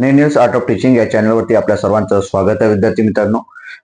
News art of teaching या चॅनलवरती आपल्या सर्वांचं स्वागत आहे विद्यार्थी मित्रांनो.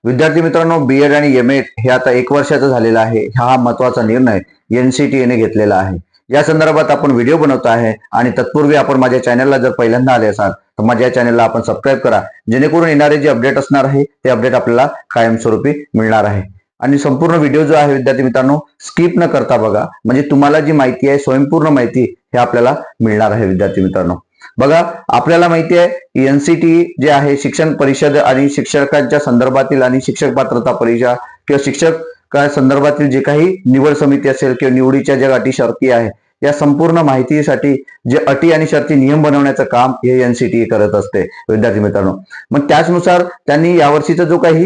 विद्यार्थी मित्रांनो बी एड आणि एम एड हे आता एक वर्षाचं झालेलं आहे. हा महत्त्वाचा निर्णय एनसीटीएने घेतलेला आहे. या संदर्भात आपण व्हिडिओ बनवतो आहे आणि तत्पूर्वी आपण माझ्या चॅनलला जर पहिल्यांदा आले असाल तर माझ्या चॅनलला आपण सबस्क्राईब करा. जेणेकरून येणारे जे अपडेट असणार आहे ते अपडेट आपल्याला कायमस्वरूपी मिळणार आहे. आणि संपूर्ण व्हिडिओ जो आहे विद्यार्थी मित्रांनो स्किप न करता बघा. म्हणजे तुम्हाला जी माहिती आहे स्वयंपूर्ण माहिती हे आपल्याला मिळणार आहे विद्यार्थी मित्रांनो. बघा आपल्याला माहिती आहे एनसीटी जे आहे शिक्षण परिषद आणि शिक्षकांच्या संदर्भातील आणि शिक्षक पात्रता परीक्षा किंवा शिक्षक का संदर्भातील जे काही निवड समिती असेल किंवा निवडीच्या ज्या अटी शर्ती आहे या संपूर्ण माहितीसाठी जे अटी आणि शर्ती नियम बनवण्याचं काम हे एनसीटी करत असते विद्यार्थी मित्रांनो. मग त्याचनुसार त्यांनी यावर्षीचा जो काही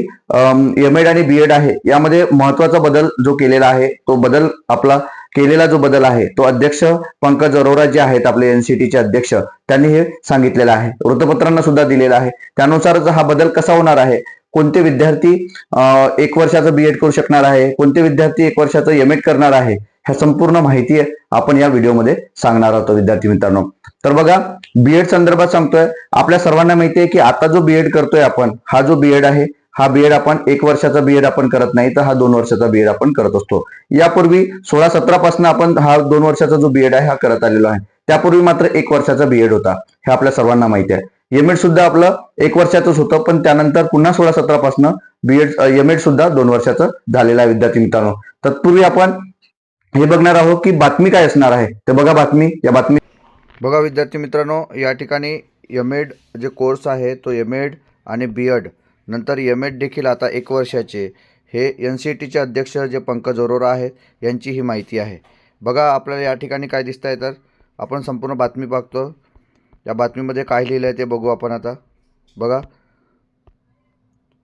एम एड आणि बी एड आहे यामध्ये महत्त्वाचा बदल जो केलेला आहे तो बदल आपला केलेला जो बदल आहे तो अध्यक्ष पंकज अरोरा जे आहेत आपले एनसीटीचे अध्यक्ष त्यांनी हे सांगितलेलं आहे. वृत्तपत्रांना सुद्धा दिलेला आहे. त्यानुसारच हा बदल कसा होणार आहे? कोणते विद्यार्थी एक वर्षाचं बी एड करू शकणार आहे? कोणते विद्यार्थी एक वर्षाचं एम एड करणार आहे? ह्या संपूर्ण माहिती आपण या व्हिडिओमध्ये सांगणार आहोत विद्यार्थी मित्रांनो. तर बघा बीएड संदर्भात सांगतोय. आपल्या सर्वांना माहिती आहे की आता जो बीएड करतोय आपण हा जो बीएड आहे हा बीएड आपण एक वर्षाचा बीएड आपण करत नाही तर हा दोन वर्षाचा बीएड आपण करत असतो. यापूर्वी सोळा सतरा पासून आपण हा दोन वर्षाचा जो बीएड आहे हा करत आलेलो आहे. त्यापूर्वी मात्र एक वर्षाचा बीएड होता. हे आपल्या सर्वांना माहिती आहे. एम एड सुद्धा आपलं एक वर्षाचंच होतं पण त्यानंतर पुन्हा सोळा सतरा पासून बीएड एम एड सुद्धा दोन वर्षाचं झालेलं आहे विद्यार्थी मित्रांनो. तत्पूर्वी आपण हे बघणार आहोत की बातमी काय असणार आहे. तर बघा बातमी या बातमी बघा विद्यार्थी मित्रांनो या ठिकाणी एम एड जे कोर्स आहे तो एम एड आणि बी एड नंतर एम एड देखील आता एक वर्षाचे. हे एन सी टीचे अध्यक्ष जे पंकज अरोरा आहेत यांची ही माहिती आहे. बघा आपल्याला या ठिकाणी काय दिसतं आहे तर आपण संपूर्ण बातमी बघतो या बातमीमध्ये काय लिहिलं आहे ते बघू आपण आता. बघा.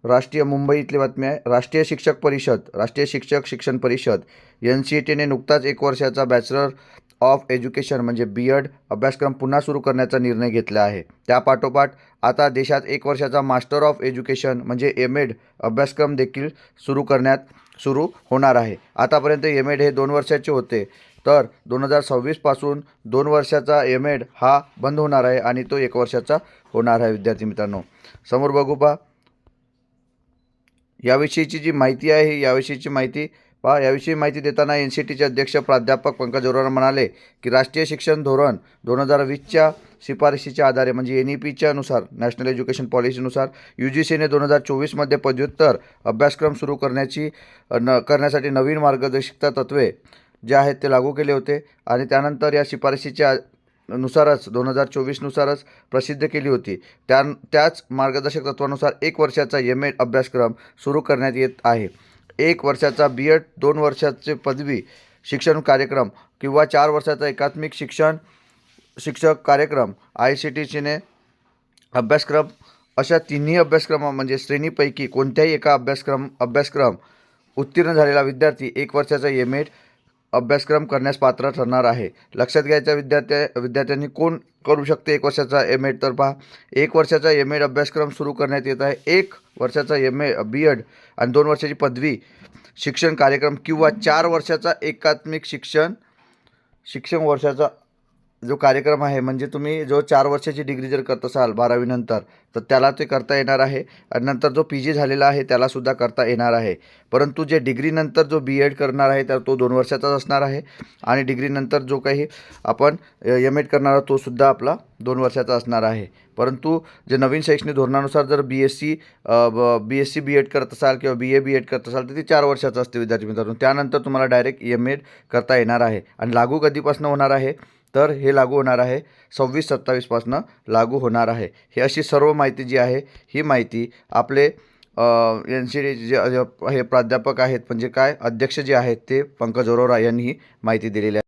राष्ट्रीय मुंबई इथली बातमी आहे. राष्ट्रीय शिक्षक परिषद राष्ट्रीय शिक्षक शिक्षण परिषद एन सी टीने नुकताच एक वर्षाचा बॅचलर ऑफ एज्युकेशन म्हणजे बी एड अभ्यासक्रम पुन्हा सुरू करण्याचा निर्णय घेतला आहे. त्यापाठोपाठ आता देशात एक वर्षाचा मास्टर ऑफ एज्युकेशन म्हणजे एम एड अभ्यासक्रम देखील सुरू करण्यात सुरू होणार आहे. आतापर्यंत एम एड हे दोन वर्षाचे होते. तर दोन हजार सव्वीसपासून दोन वर्षाचा एम एड हा बंद होणार आहे आणि तो एक वर्षाचा होणार आहे विद्यार्थी मित्रांनो. समोर बघू पा याविषयीची जी माहिती आहे याविषयीची माहिती पहा याविषयी माहिती देताना एन सी टीचे अध्यक्ष प्राध्यापक पंकज अरोरा म्हणाले की राष्ट्रीय शिक्षण धोरण दोन हजार वीसच्या शिफारशीच्या आधारे म्हणजे एन ई पीच्या नुसार नॅशनल एज्युकेशन पॉलिसीनुसार यू जी सीने दोन हजार चोवीसमध्ये पदव्युत्तर अभ्यासक्रम सुरू करण्याची न करण्यासाठी नवीन मार्गदर्शकता तत्त्वे जे आहेत ते लागू केले होते आणि त्यानंतर या शिफारशीच्या नुसारच दोन हजार चोवीसनुसारच प्रसिद्ध केली होती. त्या त्याच मार्गदर्शक तत्वानुसार एक वर्षाचा एम ए अभ्यासक्रम सुरू करण्यात येत आहे. एक वर्षाचा बी एड दोन वर्षाचे पदवी शिक्षण कार्यक्रम किंवा चार वर्षाचा एकात्मिक शिक्षण शिक्षक कार्यक्रम आय सी टी सीने अभ्यासक्रम अशा तिन्ही अभ्यासक्रम म्हणजे श्रेणीपैकी कोणत्याही एका अभ्यासक्रम अभ्यासक्रम उत्तीर्ण झालेला विद्यार्थी एक वर्षाचा एम एड अभ्यासक्रम करण्यास पात्र ठरणार आहे. लक्षात घ्यायच्या विद्यार्थ्या विद्यार्थ्यांनी कोण करू शकते एक वर्षाचा एम एड तर पहा. एक वर्षाचा एम एड अभ्यासक्रम सुरू करण्यात येत आहे. एक वर्षाचा एम ए बी एड आणि दोन वर्षाची पदवी शिक्षण कार्यक्रम किंवा चार वर्षाचा एकात्मिक शिक्षण शिक्षण वर्षाचा जो कार्यक्रम आहे म्हणजे तुम्ही जो चार वर्षाची डिग्री जर करत असाल बारावीनंतर तर त्याला ते करता येणार आहे आणि नंतर जो पी जी झालेला आहे त्यालासुद्धा करता येणार आहे. परंतु जे डिग्रीनंतर जो बी एड करणार आहे तर तो दोन वर्षाचाच असणार आहे आणि डिग्रीनंतर जो काही आपण एम एड करणार तोसुद्धा आपला दोन वर्षाचा असणार आहे. परंतु जे नवीन शैक्षणिक धोरणानुसार जर B S C B S C B Ed करत असाल किंवा बी ए बी एड करत असाल तर ती चार वर्षाचं असते विद्यार्थी मित्रांनो. त्यानंतर तुम्हाला डायरेक्ट एम एड करता येणार आहे आणि लागू कधीपासून होणार आहे? तर हे लागू होणार आहे. सव्वीस सत्तावीसपासनं लागू होणार आहे. ही अशी सर्व माहिती जी आहे ही माहिती आपले एन सी डी जे हे प्राध्यापक आहेत म्हणजे काय अध्यक्ष जे आहेत ते पंकज अरोरा यांनी ही माहिती दिलेली आहे.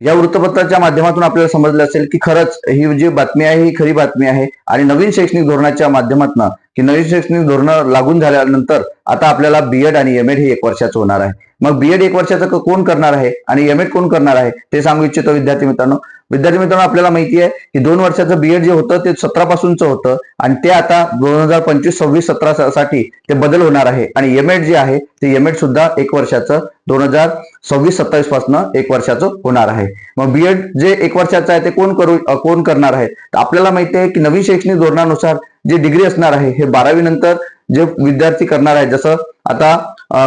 या वृत्तपत्राच्या माध्यमातून आपल्याला समजलं असेल की खरंच ही जी बातमी आहे ही खरी बातमी आहे. आणि नवीन शैक्षणिक धोरणाच्या माध्यमातून की नवीन शैक्षणिक धोरण लागून झाल्यानंतर आता आपल्याला बीएड आणि एमएड हे एक वर्षाचं होणार आहे. मग बीएड एक वर्षाचं कोण करणार आहे? आणि एमएड कोण करणार आहे? ते सांगू इच्छितो विद्यार्थी मित्रांनो. विद्यार्थी मित्रांनो आपल्याला माहिती आहे की दोन वर्षाचं बीएड जे होतं ते सतरा पासूनचं होतं. आणि ते आता दोन हजार पंचवीस सव्वीस सतरा साठी ते बदल होणार आहे. आणि एमएड जे आहे ते एमएड सुद्धा एक वर्षाचं दोन हजार सव्वीस सत्तावीसपासून एक वर्षाचं होणार आहे. मग बीएड जे एक वर्षाचं आहे ते कोण करू कोण करणार आहे? तर आपल्याला माहिती आहे की नवीन शैक्षणिक धोरणानुसार जे डिग्री असणार आहे हे बारावी नंतर जे विद्यार्थी करणार आहे जसं आता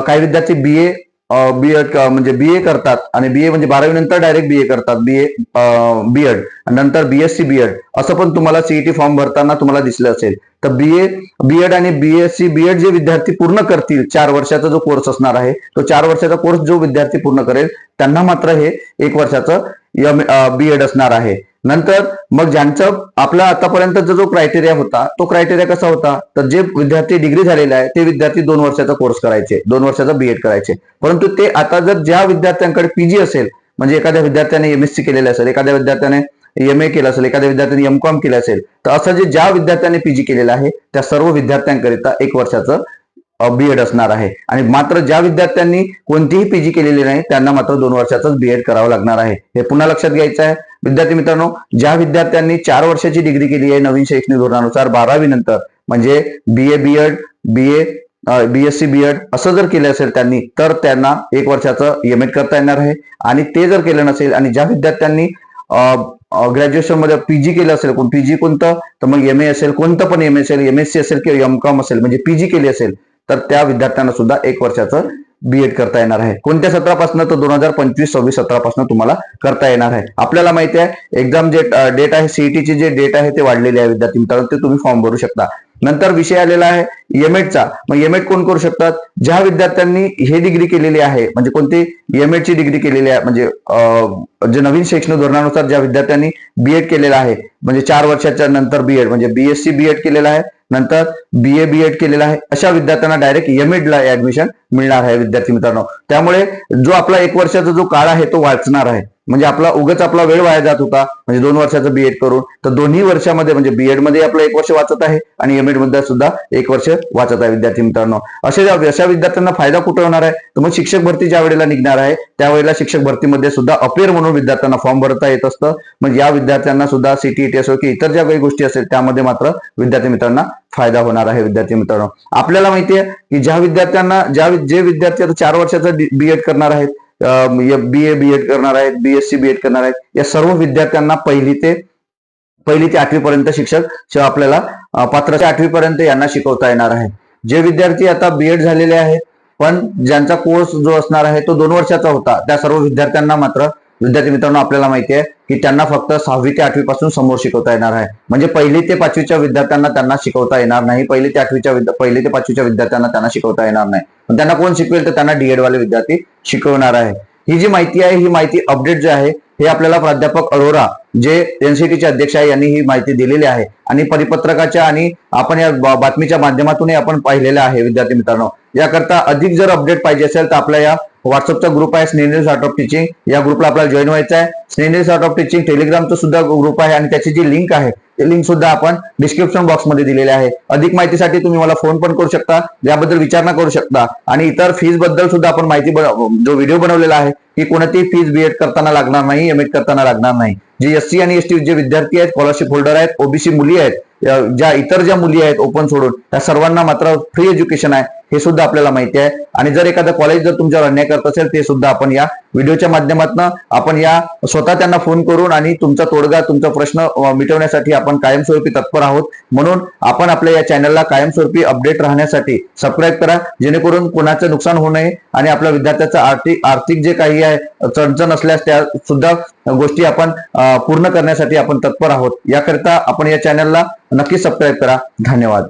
काही विद्यार्थी बी बी बीएड म्हणजे बीए करतात. आणि बीए म्हणजे बारावी नंतर डायरेक्ट बीए करतात. बीए बीएड नंतर बीएससी बीएड असं पण तुम्हाला सीईटी फॉर्म भरताना तुम्हाला दिसलं असेल. तर बी ए बी एड आणि बीएससी बीएड जे विद्यार्थी पूर्ण करतील चार वर्षाचा जो कोर्स असणार आहे तो चार वर्षाचा कोर्स जो विद्यार्थी पूर्ण करेल त्यांना मात्र हे एक वर्षाचं एम बीएड असणार आहे. नंतर मग ज्यांचं आपला आतापर्यंतचा जो क्रायटेरिया होता तो क्रायटेरिया कसा होता? तर जे विद्यार्थी डिग्री झालेला आहे ते विद्यार्थी दोन वर्षाचा कोर्स करायचे दोन वर्षाचा बीएड करायचे. परंतु ते आता जर ज्या विद्यार्थ्यांकडे पीजी असेल म्हणजे एखाद्या विद्यार्थ्याने एमएससी केलेलं असेल एखाद्या विद्यार्थ्याने एम ए केलं असेल एखाद्या विद्यार्थ्यांनी एम कॉम केलं असेल तर असं जे ज्या विद्यार्थ्यांनी पीजी केलेलं आहे त्या सर्व विद्यार्थ्यांकरिता एक वर्षाचं बीएड असणार आहे. आणि मात्र ज्या विद्यार्थ्यांनी कोणतीही पीजी केलेली नाही त्यांना मात्र दोन वर्षाचंच बीएड करावं लागणार आहे. हे पुन्हा लक्षात घ्यायचं आहे. विद्यार्थी मित्रांनो ज्या विद्यार्थ्यांनी चार वर्षाची डिग्री केली आहे नवीन शैक्षणिक धोरणानुसार बारावी नंतर म्हणजे B A B Ed B A BSc BEd असं जर केलं असेल त्यांनी तर त्यांना एक वर्षाचं एम एड करता येणार आहे. आणि ते जर केलं नसेल आणि ज्या विद्यार्थ्यांनी ग्रॅज्युएशनमध्ये पीजी केलं असेल कोण? पीजी कोणतं? तर मग एम ए असेल कोणतं पण M S M S C असेल किंवा एम कॉम असेल म्हणजे पीजी केली असेल तर त्या विद्यार्थ्यांना सुद्धा एक वर्षाचं बीएड करता येणार आहे. कोणत्या सत्रापासून? तर दोन हजार पंचवीस सव्वीस सत्रापासून तुम्हाला करता येणार आहे. आपल्याला माहिती आहे एक्झाम जे डेट आहे सीईटीची जे डेट आहे ते वाढलेले आहे विद्यार्थी मित्रांनो. ते तुम्ही फॉर्म भरू शकता. नंतर विषय आलेला आहे एमएडचा मग एमएड कोण करू शकतात? ज्या विद्यार्थ्यांनी हे डिग्री केलेली आहे म्हणजे कोणती? एमएडची डिग्री केलेली आहे म्हणजे जे नवीन शैक्षणिक धोरणानुसार ज्या विद्यार्थ्यांनी बीएड केलेलं आहे म्हणजे चार वर्षाच्या नंतर बीएड म्हणजे बीएससी बीएड केलेलं आहे नंतर बी ए बी एड केलेला आहे. अशा विद्यार्थ्यांना डायरेक्ट एम ऍडमिशन मिळणार आहे विद्यार्थी मित्रांनो. त्यामुळे जो आपला एक वर्षाचा जो काळ आहे तो वाचणार आहे. म्हणजे आपला उगाच आपला वेळ वाया जात होता. म्हणजे दोन वर्षाचं बीएड करून. तर दोन्ही वर्षामध्ये म्हणजे बीएडमध्ये आपलं एक वर्ष वाचत आहे आणि एम एडमध्ये सुद्धा एक वर्ष वाचत आहे विद्यार्थी मित्रांनो. असे अशा विद्यार्थ्यांना फायदा कुठे होणार आहे? तर मग शिक्षक भरती ज्या वेळेला निघणार आहे त्यावेळेला शिक्षक भरतीमध्ये सुद्धा अपेअर म्हणून विद्यार्थ्यांना फॉर्म भरता येत असतं. मग या विद्यार्थ्यांना सुद्धा सीटीईटी असो की इतर ज्या काही गोष्टी असेल त्यामध्ये मात्र विद्यार्थी मित्रांना फायदा होणार आहे विद्यार्थी मित्रांनो. आपल्याला माहिती आहे की ज्या विद्यार्थ्यांना ज्या जे विद्यार्थी आता चार वर्षाचं बीएड करणार आहेत बी ए बी एड करणार आहेत बीएससी बीएड करणार आहेत. या सर्व विद्यार्थ्यांना पहिली ते पहिली ते आठवी पर्यंत शिक्षक आपल्याला पात्राच्या आठवीपर्यंत आठवी पर्यंत यांना शिकवता येणार आहे. जे विद्यार्थी आता बीएड झालेले आहेत पण ज्यांचा कोर्स जो असणार आहे तो दोन वर्षाचा होता. त्या सर्व विद्यार्थ्यांना मात्र विद्यार्थी मित्रांनो आपल्याला माहिती आहे की त्यांना फक्त सहावी ते आठवी पासून समोर शिकवता येणार आहे. म्हणजे पहिली ते पाचवीच्या विद्यार्थ्यांना त्यांना शिकवता येणार नाही. पहिली ते आठवीच्या पहिली ते पाचवीच्या विद्यार्थ्यांना त्यांना शिकवता येणार नाही. पण त्यांना कोण शिकवेल? तर त्यांना डीएड वाले विद्यार्थी शिकवणार आहे. ही जी माहिती आहे ही माहिती अपडेट जे आहे हे आपल्याला प्राध्यापक अरोरा जे एनसीटीचे अध्यक्ष आहे यांनी ही माहिती दिलेली आहे. आणि परिपत्रकाच्या आणि आपण या बातमीच्या माध्यमातूनही आपण पाहिलेलं आहे विद्यार्थी मित्रांनो. याकरता अधिक जर अपडेट पाहिजे असेल तर आपल्या या व्हॉट्सअपचा ग्रुप आहे स्नेनिल्स आर्ट ऑफ टीचिंग या ग्रुपला आपल्याला जॉईन व्हायचं आहे स्नेनिल्स आर्ट ऑफ टीचिंग टेलिग्रामचा सुद्धा ग्रुप आहे आणि त्याची जी लिंक आहे लिंक सुद्धा आपण डिस्क्रिप्शन बॉक्समध्ये दिलेले आहे. अधिक माहितीसाठी तुम्ही मला फोन पण करू शकता. याबद्दल विचारणा करू शकता. आणि इतर फीजबद्दल सुद्धा आपण माहिती जो व्हिडिओ बनवलेला आहे की कोणतीही फीज बीएड करताना लागणार नाही एम एड करताना लागणार नाही. जे एस सी आणि एस टी जे विद्यार्थी आहेत स्कॉलरशिप होल्डर आहेत ओबीसी मुली आहेत ज्या इतर ज्या मुली आहेत ओपन सोडून त्या सर्वांना मात्र फ्री एज्युकेशन आहे. हे सुद्धा आपल्याला माहिती आहे. आणि जर एखादं कॉलेज जर तुमच्यावर अन्याय करत असेल ते सुद्धा आपण या व्हिडिओच्या माध्यमातून आपण या स्वतः त्यांना फोन करून आणि तुमचा तोडगा तुमचा प्रश्न मिटवण्यासाठी आपण कायमस्वरूपी तत्पर आहोत. म्हणून आपण आपल्या या चॅनलला कायमस्वरूपी अपडेट राहण्यासाठी सबस्क्राईब करा. जेणेकरून कोणाचं नुकसान होऊ नये आणि आपल्या विद्यार्थ्याचं आर्थिक आर्थिक जे काही आहे चणचण असल्यास त्या सुद्धा गोष्टी आपण पूर्ण करण्यासाठी आपण तत्पर आहोत. याकरिता आपण या चॅनलला नक्की सबस्क्राईब करा. धन्यवाद.